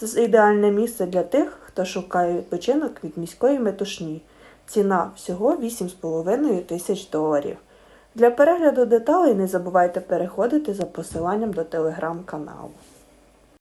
Це ідеальне місце для тих, хто шукає відпочинок від міської метушні. Ціна всього 8,5 тисяч доларів. Для перегляду деталей не забувайте переходити за посиланням до телеграм-каналу.